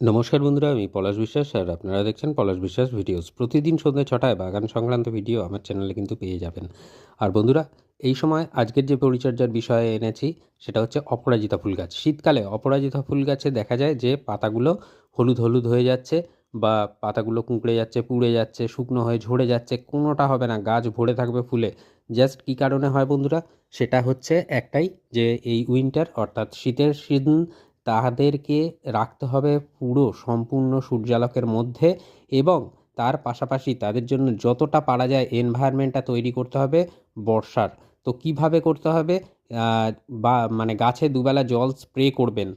নমস্কার বন্ধুরা, আমি পলাশ বিশ্বাস আর আপনারা দেখছেন পলাশ বিশ্বাস ভিডিওস। প্রতিদিন সন্ধ্যে ছটায় বাগান সংক্রান্ত ভিডিও আমার চ্যানেলে কিন্তু পেয়ে যাবেন। আর বন্ধুরা, এই সময় আজকের যে পরিচর্যার বিষয়ে এনেছি, সেটা হচ্ছে অপরাজিতা ফুল গাছ। শীতকালে অপরাজিতা ফুল গাছে দেখা যায় যে পাতাগুলো হলুদ হলুদ হয়ে যাচ্ছে বা পাতাগুলো কুঁকড়ে যাচ্ছে, পুড়ে যাচ্ছে, শুকনো হয়ে ঝরে যাচ্ছে, কোনোটা হবে না, গাছ ভরে থাকবে ফুলে। জাস্ট কী কারণে হয় বন্ধুরা, সেটা হচ্ছে একটাই যে এই উইন্টার অর্থাৎ শীতের সিজন তাদেরকে রাখতে হবে পুরো সম্পূর্ণ সূর্যালোকের মধ্যে এবং তার পাশাপাশি তাদের জন্য যতটা পারা যায় এনভায়রনমেন্টটা তৈরি করতে হবে বর্ষার। তো কীভাবে করতে হবে? বা মানে গাছে দুবেলা জল স্প্রে করবেন।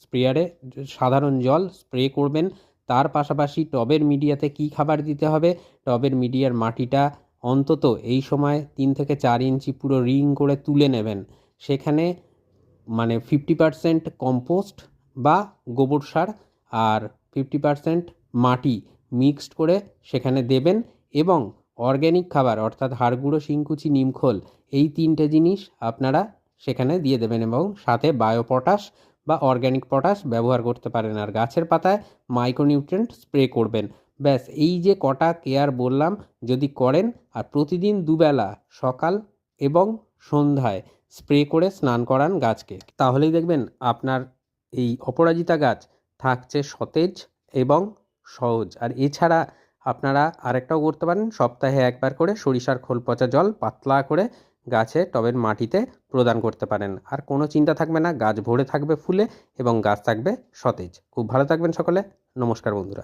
স্প্রেয়ারে সাধারণ জল স্প্রে করবেন। তার পাশাপাশি টবের মিডিয়াতে কি খাবার দিতে হবে? টবের মিডিয়ার মাটিটা অন্তত এই সময় তিন থেকে চার ইঞ্চি পুরো রিং করে তুলে নেবেন। সেখানে মানে ফিফটি পারসেন্ট কম্পোস্ট বা গোবর সার আর ফিফটি পারসেন্ট মাটি মিক্সড করে সেখানে দেবেন এবং অর্গ্যানিক খাবার অর্থাৎ হাড়গুঁড়ো, শিংকুচি, নিমখোল এই তিনটে জিনিস আপনারা সেখানে দিয়ে দেবেন এবং সাথে বায়ো পটাশ বা অর্গ্যানিক পটাশ ব্যবহার করতে পারেন। আর গাছের পাতায় মাইক্রোনিউট্রেন্ট স্প্রে করবেন। ব্যাস, এই যে কটা কেয়ার বললাম, যদি করেন আর প্রতিদিন দুবেলা সকাল এবং সন্ধ্যায় স্প্রে করে স্নান করান গাছকে। তাহলেই দেখবেন আপনার এই অপরাজিতা গাছ থাকছে সতেজ এবং সহজ। আর এছাড়া আপনারা আরেকটাও করতে পারেন, সপ্তাহে একবার করে সরিষার খোল পচা জল পাতলা করে গাছে টবের মাটিতে প্রদান করতে পারেন। আর কোনো চিন্তা থাকবে না, গাছ ভরে থাকবে ফুলে এবং গাছ থাকবে সতেজ। খুব ভালো থাকবেন সকলে। নমস্কার বন্ধুরা।